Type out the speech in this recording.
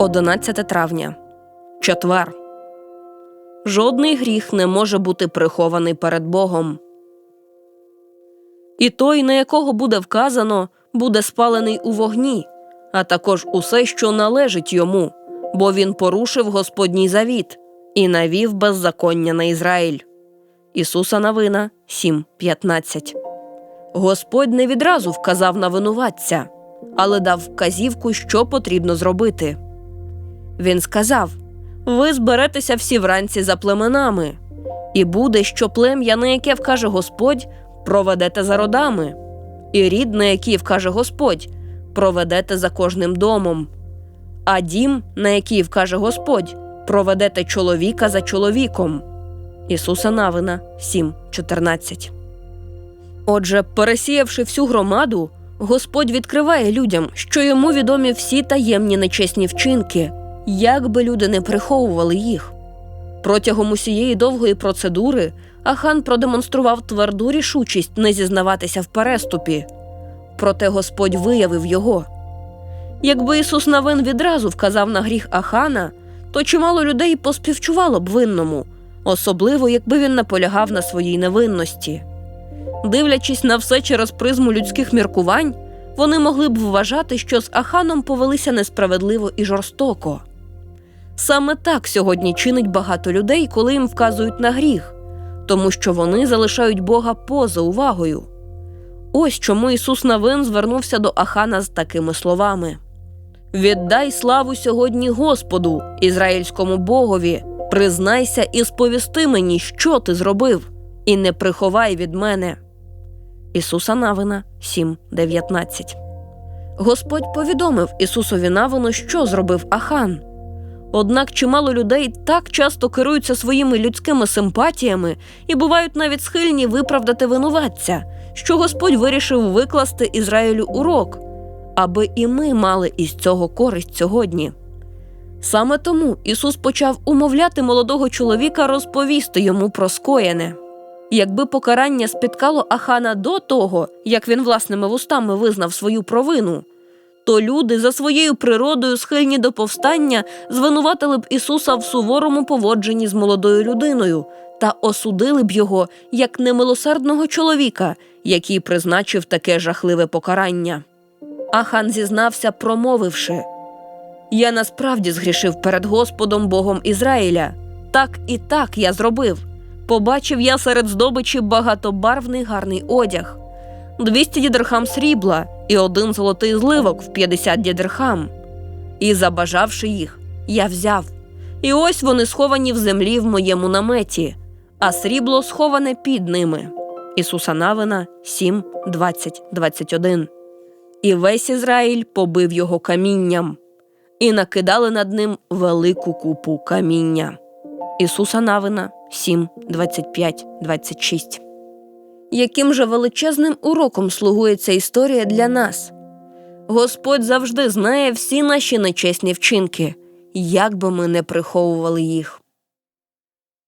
11 травня. Четвер. Жодний гріх не може бути прихований перед Богом. І той, на якого буде вказано, буде спалений у вогні, а також усе, що належить йому, бо він порушив Господній завіт і навів беззаконня на Ізраїль. Ісуса Новина 7.15 Господь не відразу вказав на винуватця, але дав вказівку, що потрібно зробити. Він сказав: Ви зберетеся всі вранці за племенами, і буде, що плем'я, на яке вкаже Господь, проведете за родами, і рід, на який вкаже Господь, проведете за кожним домом, а дім, на який вкаже Господь, проведете чоловіка за чоловіком. Ісуса Навина 7.14 Отже, пересіявши всю громаду, Господь відкриває людям, що йому відомі всі таємні нечесні вчинки, як би люди не приховували їх. Протягом усієї довгої процедури Ахан продемонстрував тверду рішучість не зізнаватися в переступі. Проте Господь виявив його. Якби Ісус Навин відразу вказав на гріх Ахана, то чимало людей поспівчувало б винному, особливо якби він наполягав на своїй невинності. Дивлячись на все через призму людських міркувань, вони могли б вважати, що з Аханом повелися несправедливо і жорстоко. Саме так сьогодні чинить багато людей, коли їм вказують на гріх, тому що вони залишають Бога поза увагою. Ось чому Ісус Навин звернувся до Ахана з такими словами: Віддай славу сьогодні Господу, ізраїльському Богові, признайся і сповісти мені, що ти зробив, і не приховай від мене. Ісуса Навина 7.19 Господь повідомив Ісусові Навину, що зробив Ахан. Однак чимало людей так часто керуються своїми людськими симпатіями і бувають навіть схильні виправдати винуватця, що Господь вирішив викласти Ізраїлю урок, аби і ми мали із цього користь сьогодні. Саме тому Ісус почав умовляти молодого чоловіка розповісти йому про скоєне. Якби покарання спіткало Ахана до того, як він власними вустами визнав свою провину, то люди за своєю природою, схильні до повстання, звинуватили б Ісуса в суворому поводженні з молодою людиною та осудили б його як немилосердного чоловіка, який призначив таке жахливе покарання. Ахан зізнався, промовивши Я насправді згрішив перед Господом Богом Ізраїля. Так і так я зробив. Побачив я серед здобичі багатобарвний гарний одяг, 200 дідерхам срібла і один золотий зливок в 50 дідерхам. І, забажавши їх, я взяв. І ось вони сховані в землі в моєму наметі, а срібло сховане під ними. Ісуса Навина 7, 20, 21. І весь Ізраїль побив його камінням, і накидали над ним велику купу каміння. Ісуса Навина 7, 25, 26. Яким же величезним уроком слугує ця історія для нас? Господь завжди знає всі наші нечесні вчинки, як би ми не приховували їх.